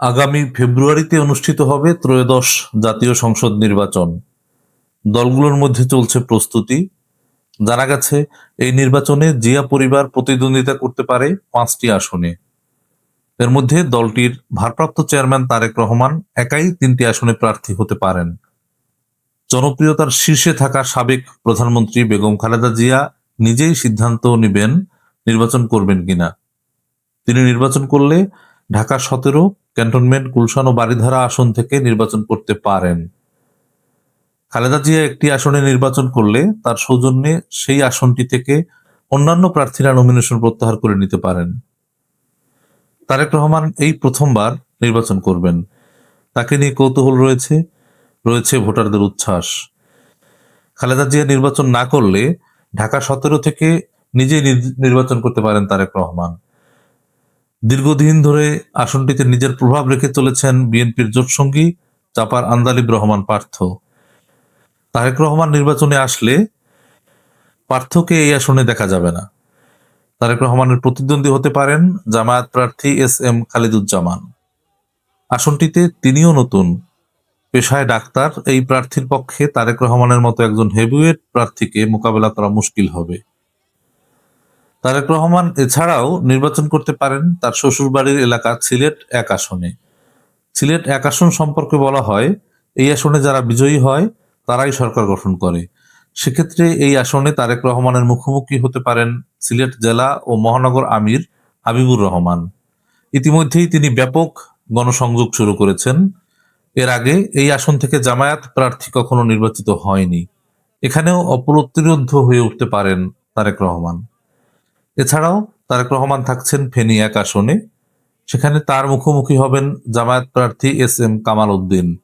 আগামী ফেব্রুয়ারিতে অনুষ্ঠিত হবে ত্রয়োদশ জাতীয় সংসদ নির্বাচন। দলগুলোর মধ্যে চলছে প্রস্তুতি। জানা গেছে, এই নির্বাচনে জিয়া পরিবার প্রতিদ্বন্দ্বিতা করতে পারে পাঁচটি আসনে। এর মধ্যে দলটির ভারপ্রাপ্ত চেয়ারম্যান তারেক রহমান একাই তিনটি আসনে প্রার্থী হতে পারেন। জনপ্রিয়তার শীর্ষে থাকা সাবেক প্রধানমন্ত্রী বেগম খালেদা জিয়া নিজেই সিদ্ধান্ত নেবেন নির্বাচন করবেন কিনা। তিনি নির্বাচন করলে ঢাকা সতেরো ক্যান্টনমেন্ট, গুলশান ও বারিধারা আসন থেকে নির্বাচন করতে পারেন। খালেদা জিয়া একটি আসনে নির্বাচন করলে তার সৌজন্যে সেই আসনটি থেকে অন্যান্য প্রার্থীরা নমিনেশন প্রত্যাহার করে নিতে পারেন। তারেক রহমান এই প্রথমবার নির্বাচন করবেন। তাকে নিয়ে কৌতূহল রয়েছে রয়েছে ভোটারদের উচ্ছ্বাস। খালেদা জিয়া নির্বাচন না করলে ঢাকা সতেরো থেকে নিজেই নির- নির্বাচন করতে পারেন তারেক রহমান। দীর্ঘদিন ধরে আসনটিতে নিজের প্রভাব রেখে চলেছেন বিএনপির জোটসঙ্গী চাপার আন্দালিব রহমান পার্থ। তারেক রহমান নির্বাচনে আসলে পার্থকে এই আসনে দেখা যাবে না। তারেক রহমানের প্রতিদ্বন্দ্বী হতে পারেন জামায়াত প্রার্থী এস এম খালিদুজ্জামান। আসনটিতে তিনিও নতুন। পেশায় ডাক্তার, এই প্রার্থীর পক্ষে তারেক রহমানের মতো একজন হেভিওয়েট প্রার্থীকে মোকাবেলা করা মুশকিল হবে। তারেক রহমান এছাড়াও নির্বাচন করতে পারেন তার শ্বশুরবাড়ির এলাকা সিলেট এক আসনে। সিলেট এক আসন সম্পর্কে বলা হয়, এই আসনে যারা বিজয়ী হয়, তারাই সরকার গঠন করে। সেক্ষেত্রে এই আসনে তারেক রহমানের মুখোমুখি হতে পারেন সিলেট জেলা ও মহানগর আমির হাবিবুর রহমান। ইতিমধ্যেই তিনি ব্যাপক গণসংযোগ শুরু করেছেন। এর আগে এই আসন থেকে জামায়াত প্রার্থী কখনো নির্বাচিত হয়নি। এখানেও অপ্রতিরোধ হয়ে উঠতে পারেন তারেক রহমান। এছাড়াও তারেক রহমান থাকছেন ফেনী এক আসনে। সেখানে তার মুখোমুখি হবেন জামায়াত প্রার্থী এস এম কামাল উদ্দিন।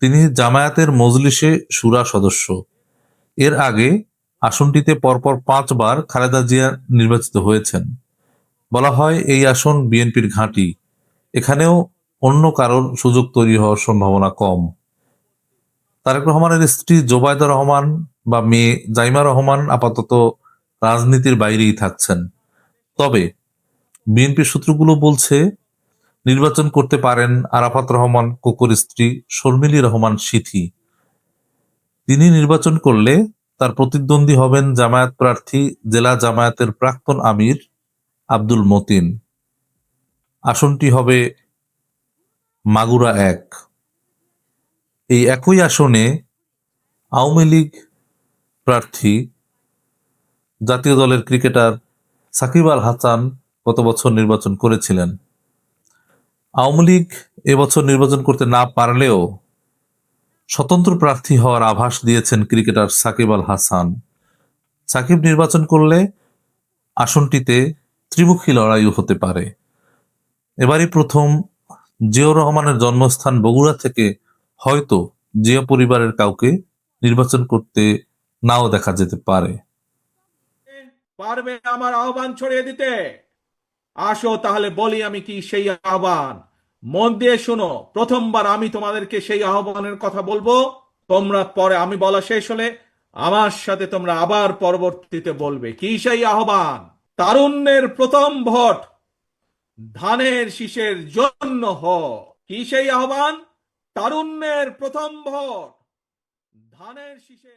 তিনি জামায়াতের মজলিসে সুরা সদস্য। এর আগে আসনটিতে পরপর পাঁচবার খালেদা জিয়া নির্বাচিত হয়েছেন। বলা হয় এই আসন বিএনপির ঘাঁটি। এখানেও অন্য কারোর সুযোগ তৈরি হওয়ার সম্ভাবনা কম। তারেক রহমানের স্ত্রী জোবায়দা রহমান বা মেয়ে জাইমা রহমান আপাতত রাজনীতির বাইরেই থাকছেন। তবে বিএনপি সূত্রগুলো বলছে, নির্বাচন করতে পারেন আরাফাত রহমান, কোকর স্ত্রী শর্মিলি রহমান সিথি। তিনি নির্বাচন করলে তার প্রতিদ্বন্দ্বী হবেন জামায়াত প্রার্থী, জেলা জামায়াতের প্রাক্তন আমির আব্দুল মতিন। আসনটি হবে মাগুরা এক। এই একই আসনে আওয়ামী লীগ প্রার্থী জাতীয় দলের ক্রিকেটার সাকিব আল হাসান গত বছর নির্বাচন করেছিলেন। আওয়ামী লীগ এবছর নির্বাচন করতে না পারলেও স্বতন্ত্র প্রার্থী হওয়ার আভাস দিয়েছেন ক্রিকেটার সাকিব আল হাসান। সাকিব নির্বাচন করলে আসনটিতে ত্রিমুখী লড়াইও হতে পারে। এবারই প্রথম জিয়াউর রহমানের জন্মস্থান বগুড়া থেকে হয়তো জিয়া পরিবারের কাউকে নির্বাচন করতে নাও দেখা যেতে পারে। পারবে আমার আহ্বান ছড়িয়ে দিতে? আসো তাহলে বলি আমি কি সেই আহ্বান। মন দিয়ে শোনো, প্রথমবার আমি তোমাদেরকে সেই আহ্বানের কথা বলব। তোমরা পরে আমি বলা শেষ হলে আমার সাথে তোমরা আবার পরবর্তীতে বলবে, কি সেই আহ্বান? তারুণ্যের প্রথম ভোট, ধানের শীষের জন্য হ কি সেই আহ্বান? তারুণ্যের প্রথম ভোট, ধানের শীষের